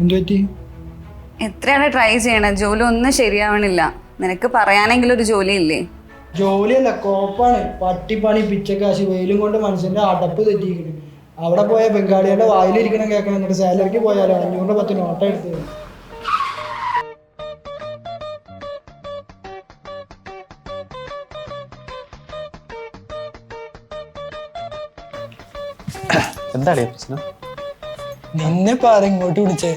എന്തു പറ്റി? എത്രയാണ് ട്രൈ ചെയ്യണത് ജോലി ഒന്നും ശരിയാവണില്ല. നിനക്ക് പറയാനെങ്കിലും ഒരു ജോലി ഇല്ലേ ജോലിയല്ല കോപ്പാണ്. പട്ടിപ്പണി പിച്ചക്കാശ് വെയിലും കൊണ്ട് മനുഷ്യന്റെ അടപ്പ് തെറ്റിയിരിക്കുന്നു. അവിടെ പോയ ബംഗാളിയുടെ വായിലിരിക്കണം കേൾക്കണം. എന്നിട്ട് സാലറിക്ക് പോയാലോ? അഞ്ഞൂറിന്റെ പത്ത് നോട്ട എടുത്തത്. എന്താണ് പ്രശ്നം? നിന്നെ പാര ഇങ്ങോട്ട് വിളിച്ചേ?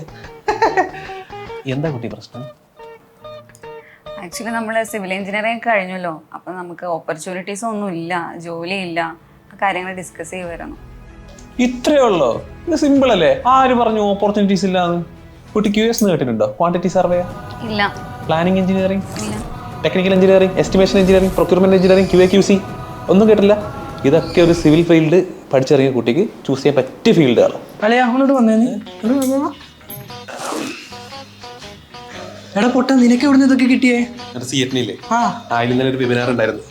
എന്താ കുട്ടി പ്രശ്നം? ആക്ച്വലി നമ്മൾ സിവിൽ എഞ്ചിനീയറിംഗ് കഴിഞ്ഞല്ലോ. അപ്പം നമുക്ക് ഓപ്പർച്യൂണിറ്റീസ് ഒന്നും ഇല്ല ജോലിയില്ല. ആ കാര്യങ്ങൾ ഡിസ്കസ് ചെയ്യുമായിരുന്നു ഇത്രേ ഉള്ളോ? ഇത് സിമ്പിൾ അല്ലേ? ആര് പറഞ്ഞു ഓപ്പർച്യൂണിറ്റീസ് ഇല്ലാന്ന്? കുട്ടി ക്യു എസ് കേട്ടിട്ടുണ്ടോ? ക്വാണ്ടിറ്റി സർവേ ഇല്ല. പ്ലാനിങ് എഞ്ചിനീയറിംഗ് ഇല്ല. Technical engineering estimation engineering procurement engineering Q A Q C ഒന്നും കേട്ടില്ല ഇതൊക്കെ ഒരു സിവിൽ ഫീൽഡ് പഠിച്ചിറങ്ങിയ കുട്ടിക്ക് ചൂസ് ചെയ്യാൻ പറ്റിയ അങ്ങോട്ട് വന്നേന്ന് എടാ പൊട്ട നിനക്ക് എവിടെ നിന്ന് ഇതൊക്കെ കിട്ടിയേ? ആ. അതിൽ ഇന്നലെ ഒരു വെബിനാർ ഉണ്ടായിരുന്നു.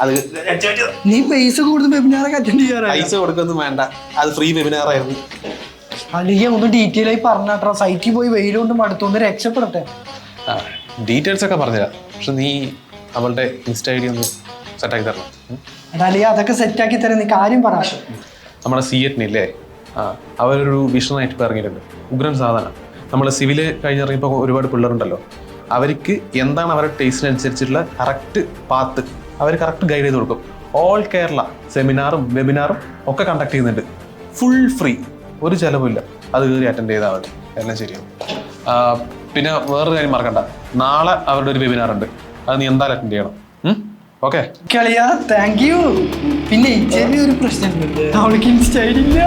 അത് നീ പൈസ കൊടുത്ത് വെബിനാറൊക്കെ അറ്റൻഡ് ചെയ്യാറായി? പൈസ കൊടുക്കൊന്നും വേണ്ട. അത് ഫ്രീ വെബിനാർ ആയിരുന്നു. അല്ലെങ്കിൽ ഒന്ന് ഡീറ്റെയിൽ ആയി പറഞ്ഞാട്ടോ. സൈറ്റിൽ പോയി വെയിലുകൊണ്ട് മടുത്തൊന്ന് രക്ഷപ്പെടട്ടെ. ഡീറ്റെയിൽസ് ഒക്കെ പറഞ്ഞുതരാം. പക്ഷെ നീ അവളുടെ ഇൻസ്റ്റ ഐ ഡി ഒന്ന് സെറ്റാക്കി തരണം. എടാ അതൊക്കെ സെറ്റാക്കി തരാം നീ കാര്യം പറ നമ്മുടെ സി എറ്റിനില്ലേ ആ അവരൊരു വിഷനായിട്ട് ഇപ്പോൾ ഇറങ്ങിയിട്ടുണ്ട്. ഉഗ്രൻ സാധനം നമ്മൾ സിവിൽ കഴിഞ്ഞിറങ്ങിയപ്പോൾ ഒരുപാട് പിള്ളേരുണ്ടല്ലോ. അവർക്ക് എന്താണ് അവരുടെ ടേസ്റ്റിനനുസരിച്ചിട്ടുള്ള കറക്റ്റ് പാത്ത് അവർ കറക്റ്റ് ഗൈഡ് ചെയ്ത് കൊടുക്കും. ഓൾ കേരള സെമിനാറും വെബിനാറും ഒക്കെ കണ്ടക്ട് ചെയ്യുന്നുണ്ട്. ഫുൾ ഫ്രീ ഒരു ചിലവുമില്ല അത് കയറി അറ്റൻഡ് ചെയ്താൽ മതി. എല്ലാം ശരിയാവും. പിന്നെ വേറൊരു കാര്യം മറക്കണ്ട. നാളെ അവരുടെ ഒരു വെബിനാർ ഉണ്ട്. അത് നീ എന്തായാലും അറ്റൻഡ് ചെയ്യണം. ഓക്കെ. കളിയാ താങ്ക് യു പിന്നെ ചെറിയൊരു പ്രശ്നമുണ്ട്. അവൾക്ക് ഇൻസ്റ്റ ഐഡി ഇല്ല.